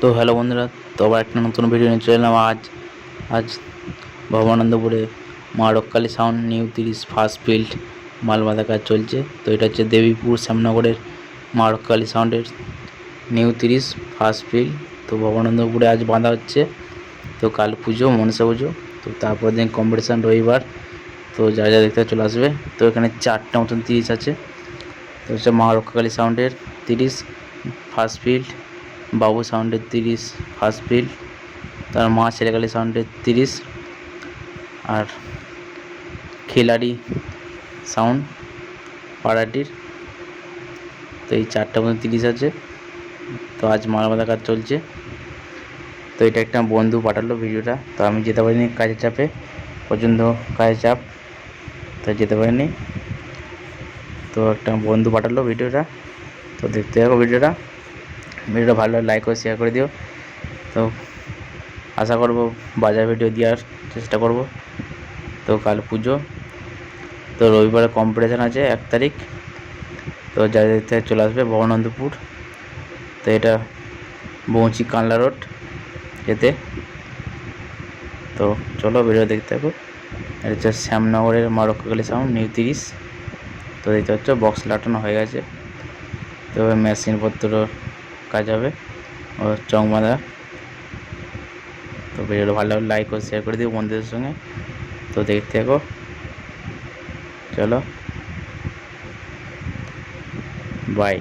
তো হ্যালো বন্ধুরা, তো আবার একটা নতুন ভিডিও নিয়ে চলে এলাম আজ। আজ ভবানন্দপুরে মা রক্ষালী সাউন্ড নিউ তিরিশ ফার্স্ট ফিল্ড মাল বাঁধা কাজ চলছে। তো এটা হচ্ছে দেবীপুর শ্যামনগরের মা রক্ষালী সাউন্ডের নিউ তিরিশ ফার্স্ট ফিল্ড তো ভবানন্দপুরে আজ বাঁধা হচ্ছে। তো কাল পুজো, মনসা পুজো। তো তারপর দিন কম্পিটিশান রবিবার। তো যা যা দেখতে চলে আসবে। তো এখানে চারটা মতন তিরিশ আছে। তো হচ্ছে মা রক্ষাকালী সাউন্ডের তিরিশ ফার্স্ট ফিল্ড বাবু সাউন্ডের তিরিশ ফার্স্ট তার মা ছেলেকালী সাউন্ডের তিরিশ, আর খিলাড়ি সাউন্ড পাড়াটির, তো এই চারটা মতন তিরিশ আছে, তো আজ মালামাদা কাজ চলছে, তো এটা একটা বন্ধু পাঠালো ভিডিওটা, তো আমি যেতে পারিনি কাজের চাপে পর্যন্ত কাজের চাপ, তো যেতে পারিনি, তো একটা বন্ধু পাঠালো ভিডিওটা, তো দেখতে থাকো ভিডিওটা। ভিডিওটা ভালো লাইক করে শেয়ার করে দিও। তো আশা করব বাজার ভিডিও দেওয়ার চেষ্টা করব। তো কাল পুজো। তো রবিবারে কম্পিটিশান আছে এক তারিখ। তো যা দেখতে চলে আসবে ভবানন্দপুর তো এটা বৌচি কানলা রোড এতে। তো চলো ভিডিও দেখতে থাকো। এটা হচ্ছে শ্যামনগরের মারক্কাকালী সাউন্ড নিউ তিরিশ। তো দেখতে পাচ্ছ বক্স লাটানো হয়ে গেছে। তো মেশিনপত্র কাজ হবে। ও চং বাঁধা। তো ভিডিওটা ভালো লাগলে লাইক ও শেয়ার করে দিও বন্ধুদের সঙ্গে। তো দেখতে থাকো। চলো। বাই